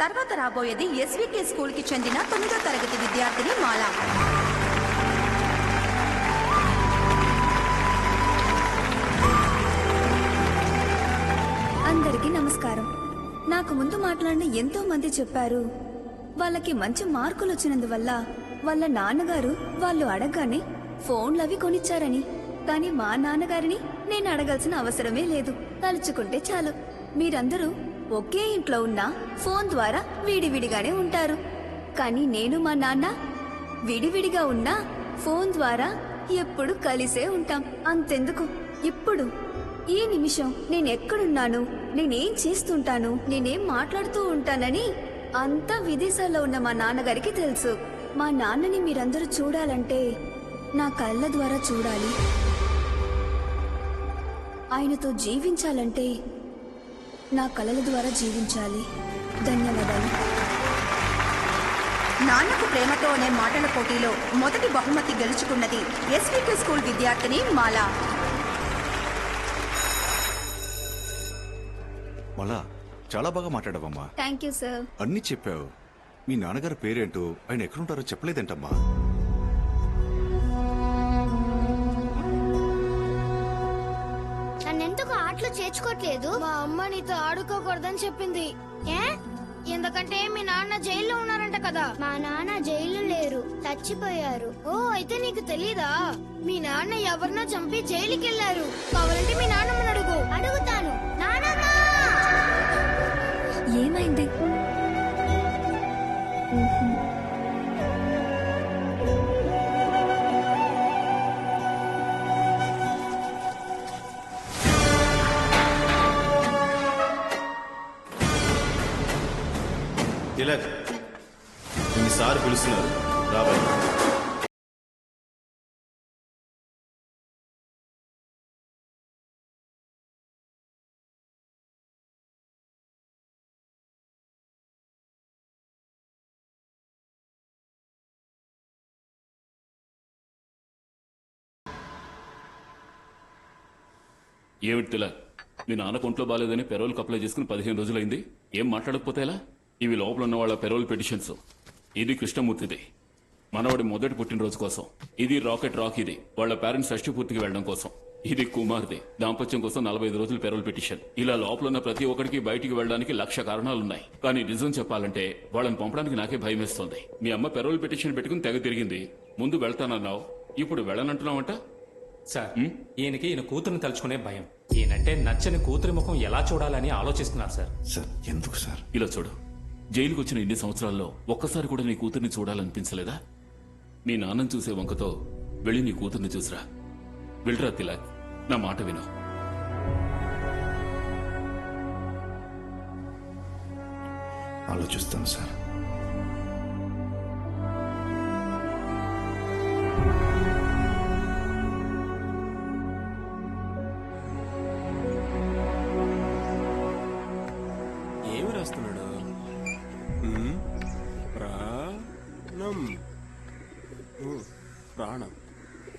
తర్వాత రాబోయేది ఎస్వికే స్కూల్కి చెందిన తొమ్మిదో తరగతి విద్యార్థిని మాల. అందరికీ నమస్కారం. నాకు ముందు మాట్లాడిన ఎంతో మంది చెప్పారు వాళ్ళకి మంచి మార్కులు వచ్చినందువల్ల వాళ్ళ నాన్నగారు వాళ్ళు అడగగానే ఫోన్లు అవి కొనిచ్చారని కానీ మా నాన్నగారిని నేను అడగాల్సిన అవసరమే లేదు. తలుచుకుంటే చాలు. మీరందరూ ఒకే ఇంట్లో ఉన్నా ఫోన్ ద్వారా విడివిడిగానే ఉంటారు. కానీ నేను మా నాన్న విడివిడిగా ఉన్నా ఫోన్ ద్వారా ఎప్పుడు కలిసే ఉంటాం. అంతెందుకు? ఇప్పుడు ఈ నిమిషం నేను ఎక్కడున్నాను? నేనేం చేస్తుంటాను? నేనేం మాట్లాడుతూ ఉంటానని అంతా విదేశాల్లో ఉన్న మా నాన్నగారికి తెలుసు. మా నాన్నని మీరందరూ చూడాలంటే నా కళ్ళ ద్వారా చూడాలి. ఆయనతో జీవించాలంటే నా కళల ద్వారా జీవించాలి. ధన్యవాదాలు. నాన్నకు ప్రేమతో అనే మాటల పోటీలో మొదటి బహుమతి గెలుచుకున్నది ఎస్వికే స్కూల్ విద్యార్థిని మాల. మళ్ళా చాలా బాగా మాట్లాడావమ్మా. Thank you sir. అన్నీ చెప్పావు. మీ నాన్నగారి పేరేంటో ఆయన ఎక్కడుంటారో చెప్పలేదేంటమ్మా. ఆటలు చేర్చుకోవట్లేదు మా అమ్మ నీతో ఆడుకోకూడదని చెప్పింది. ఏ? ఎందుకంటే మీ నాన్న జైల్లో ఉన్నారంట కదా. మా నాన్న జైలు లేరు చచ్చిపోయారు. ఓ అయితే నీకు తెలీదా? మీ నాన్న ఎవరినో చంపి జైలుకి వెళ్ళారు కావాలంటే మీ నాన్నమ్మని అడుగు. అడుగుతాను. నానమ్మ! ఏమైంది? తిలక్. సార్ పిలుస్తున్నారు. రాబాయ్ ఏమిటి తిలక్? మీ నాన్న ఒంట్లో బాగాలేదని పెరోల్కి అప్లై చేసుకుని పదిహేను రోజులైంది. ఏం మాట్లాడకపోతే ఎలా? ఇవి లోపల ఉన్న వాళ్ళ పెరోల్ పిటిషన్స్. ఇది కృష్ణమూర్తిది. మనవాడి మొదటి పుట్టినరోజు కోసం. ఇది రాకెట్ రాక్ ఇది. వాళ్ళ పేరెంట్స్ షష్టి పూర్తికి వెళ్ళడం కోసం. ఇది కుమార్ది. దాంపత్యం కోసం నలభై ఐదు రోజులు పెరోల్ పిటిషన్. ఇలా లోపల ఉన్న ప్రతి ఒక్కడికి బయటికి వెళ్ళడానికి లక్ష కారణాలున్నాయి. కానీ నిజం చెప్పాలంటే వాళ్ళని పంపడానికి నాకే భయం వేస్తుంది మీ అమ్మ పెరోల్ పిటిషన్ పెట్టుకుని తెగ తిరిగింది. ముందు వెళ్తానన్నావు. ఇప్పుడు వెళ్ళనంటున్నావంట? సార్ ఈయనకి ఈయన కూతురుని తలుచుకునే భయం. ఈయనంటే నచ్చని కూతురి ముఖం ఎలా చూడాలని ఆలోచిస్తున్నారు సార్. సార్ ఎందుకు సార్? ఇలా చూడు. జైలుకు వచ్చిన ఇన్ని సంవత్సరాల్లో ఒక్కసారి కూడా నీ కూతుర్ని చూడాలనిపించలేదా? మీ నాన్నని చూసే వంకతో వెళ్ళి నీ కూతుర్ని చూసిరా. వెళ్ళరా తిలక్ నా మాట విను. ఆలోచిస్తాను సార్. ఏమి రాస్తున్నాడు? ప్రాణం. ప్రాణం.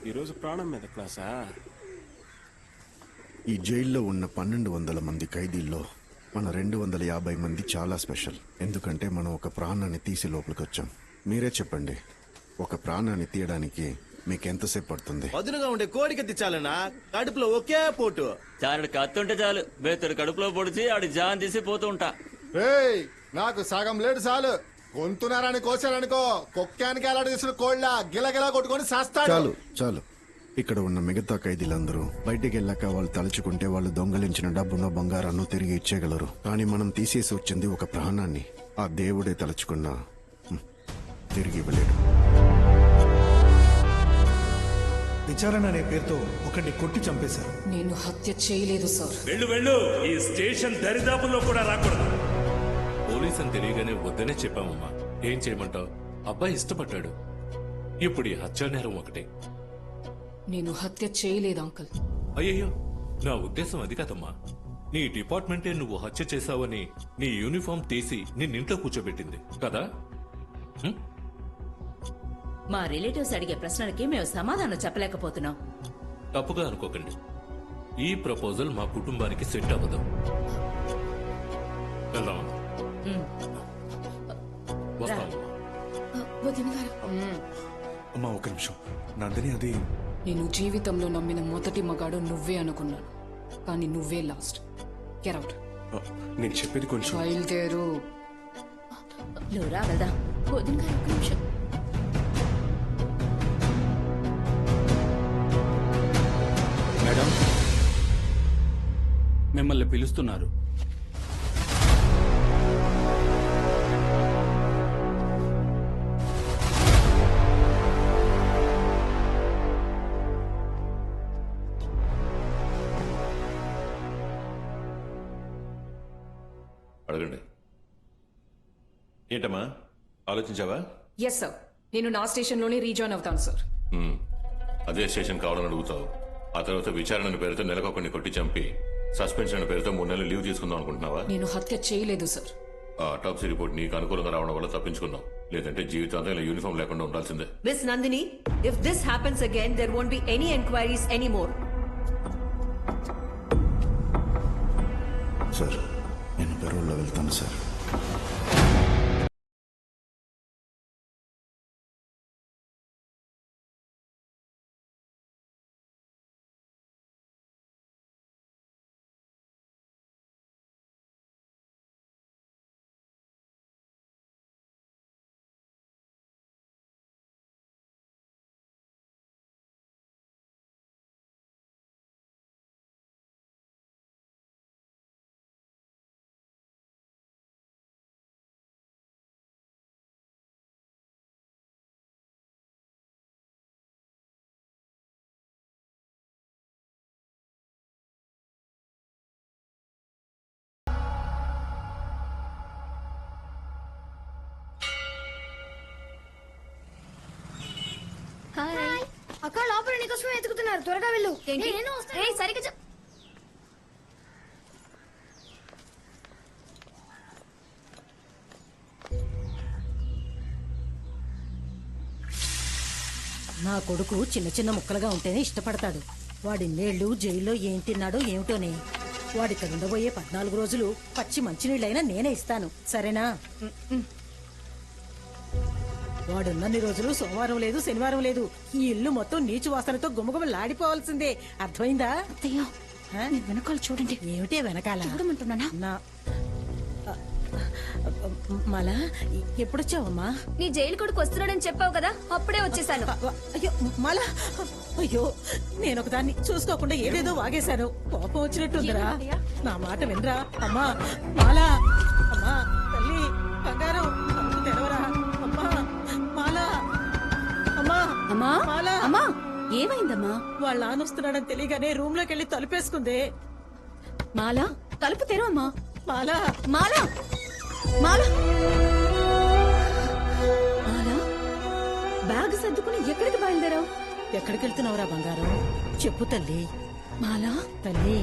ఈరోజు ప్రాణం మీద క్లాసా? ఈ జైల్లో ఉన్న పన్నెండు వందల మంది ఖైదీల్లో మన రెండు వందల యాభై మంది చాలా స్పెషల్. ఎందుకంటే మనం ఒక ప్రాణాన్ని తీసి లోపలికి వచ్చాం మీరే చెప్పండి ఒక ప్రాణాన్ని తీయడానికి మీకు ఎంతసేపు పడుతుంది? పదునుగా ఉండే కోడికి తెచ్చాలనా కడుపులో ఒకే పోటు. చారుడు కత్తుంటే చాలు బెత్తడు కడుపులో పొడిచి ఆడి జాన్ తీసి పోతూ ఉంటా. ఏయ్ నాకు సగం లేడు చాలు. గొంతునారాని కోసారనుకో కుక్కానికి ఎలాంటి తీసుకుని కోళ్ళ గిలగిలా కొట్టుకొని సస్తాడు. చాలు చాలు. ఇక్కడ ఉన్న మిగతా ఖైదీలందరూ బయటికి వెళ్ళాక వాళ్ళు తలుచుకుంటే వాళ్ళు దొంగలించిన డబ్బును బంగారాన్ని తిరిగి ఇచ్చేయగలరు. కానీ మనం తీసేసి వచ్చింది ఒక ప్రాణాన్ని. ఆ దేవుడే తలుచుకున్నా హ్మ్, తిరిగి ఇవ్వలేడు. విచారణ అనే పేరుతో ఒకటి కొట్టి చంపేశారు. నేను హత్య చేయలేదు సార్. వెళ్ళు వెళ్ళు. ఈ స్టేషన్ దరిదాపుల్లో కూడా రాకూడదు. అని తెలియగానే వద్దనే చెప్పామమ్మా. ఏం చేయమంటావు? అబ్బాయి ఇష్టపడ్డాడు. ఇప్పుడు ఈ హత్యా నేరం ఒకటే. నేను హత్య చేయలేదు అంకుల్. అయ్యయ్యో నా ఉద్దేశం అది కాదమ్మా. నీ డిపార్ట్మెంటే నువ్వు హత్య చేశావని నీ యూనిఫామ్ తీసి నిన్నింట్లో కూర్చోబెట్టింది కదా? హ్మ్? మా రిలేటివ్స్ అడిగే ప్రశ్నలకి మేము సమాధానం చెప్పలేకపోతున్నాం. తప్పుగా అనుకోకండి. ఈ ప్రపోజల్ మా కుటుంబానికి సెట్ అవ్వదు. వెళ్దామా అమ్మా ఒక నిమిషం నందిని అది నేను జీవితంలో నమ్మిన మొదటి మగాడు నువ్వే అనుకున్నాను కానీ నువ్వే లాస్ట్ గెరౌట్ ఆ, నేను చెప్పేది కొంచెం బయలుదేరు నువ్వురా వెళ్దాం వదిన గారు ఒక్క నిమిషం మేడం మిమ్మల్ని పిలుస్తున్నారు. అడగండి. ఏంటమ్మా? ఆలోచించావా? ఎస్ సార్ నేను నా స్టేషన్లోనే రీజాయిన్ అవుతాను సార్. అదే స్టేషన్ కావాలని అడుగుతావు. ఆ తర్వాత విచారణ పేరుతో నెలకొకరిని కొట్టి చంపి సస్పెన్షన్ పేరుతో మూడు నెలలు లీవ్ తీసుకుందాం అనుకుంటున్నావా? నేను హత్య చేయలేదు సార్ ఆ టాప్సీ రిపోర్ట్ నీకు అనుకూలంగా రావడం వల్ల తప్పించుకున్నావు లేదంటే జీవితాంతం ఇలా యూనిఫామ్ లేకుండా ఉండాల్సిందే. Miss Nandini, if this happens again, there won't be any enquiries anymore. Sir la del cáncer. Hi అక్క లోపల నీకోసమే ఎతుకుతున్నారు త్వరగా వెళ్ళు. నేను వస్తాను. సరిగ్గా చెప్. నా కొడుకు చిన్న చిన్న ముక్కలుగా ఉంటేనే ఇష్టపడతాడు. వాడి నేళ్ళు జైల్లో ఏం తిన్నాడో ఏమిటోనే. వాడిక్కడ ఉండబోయే పద్నాలుగు రోజులు పచ్చి మంచినీళ్ళైనా నేనే ఇస్తాను. సరేనా? వాడున్నన్ని రోజులు సోమవారం లేదు శనివారం లేదు. ఈ ఇల్లు మొత్తం నీచు వాసనతో గుమగుమలాడిపోవాల్సిందే. అర్థమైందా? అత్తయ్య ఆ? వెనకాల చూడండి. ఏమిటే వెనకాల? చూడమంటున్నానా? నా మళ్ళా ఎప్పుడొచ్చావమ్మా? నీ జైలు కొడుకు వస్తున్నాడని చెప్పావు కదా అప్పుడే వచ్చేసాను. అయ్యో మళ్ళా అయ్యో నేను ఒకదాన్ని చూసుకోకుండా ఏదేదో వాగేశాను. కోపం వచ్చినట్టుందిరా. నా మాట వినరా? అమ్మా మాలా! అమ్మా! అమ్మా? అమ్మా ఏమైందమ్మా? వాళ్ళ నాన్న వస్తున్నాడని తెలియగానే రూమ్లోకి వెళ్ళి తలుపేసుకుంది. మాలా తలుపు తెరవమ్మా మాలా. మాలా. మాలా. మాలా బ్యాగ్ సర్దుకుని ఎక్కడికి బయలుదేరావు? ఎక్కడికి వెళ్తున్నావురా బంగారం? చెప్పు తల్లి. మాలా? తల్లి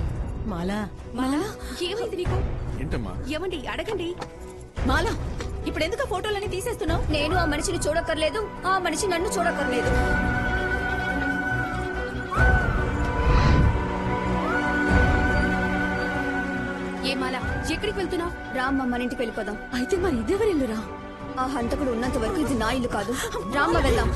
మాలా. మాలా ఏమైంది నీకు? ఏంటమ్మా? ఏమండి అడగండి. మాలా ఇప్పుడు ఎందుకు ఆ ఫోటోలన్నీ తీసేస్తున్నావు? నేను ఆ మనిషిని చూడక్కర్లేదు ఆ మనిషి నన్ను చూడక్కర్లేదు. ఏ మాలా ఎక్కడికి వెళ్తున్నావు? రామ్మ మన ఇంటికి వెళ్ళిపోదాం. అయితే మరి ఇదెవరి ఇల్లురా ఆ హంతకుడు ఉన్నంత వరకు ఇది నా ఇల్లు కాదు. రామ్మ వెళ్దాం.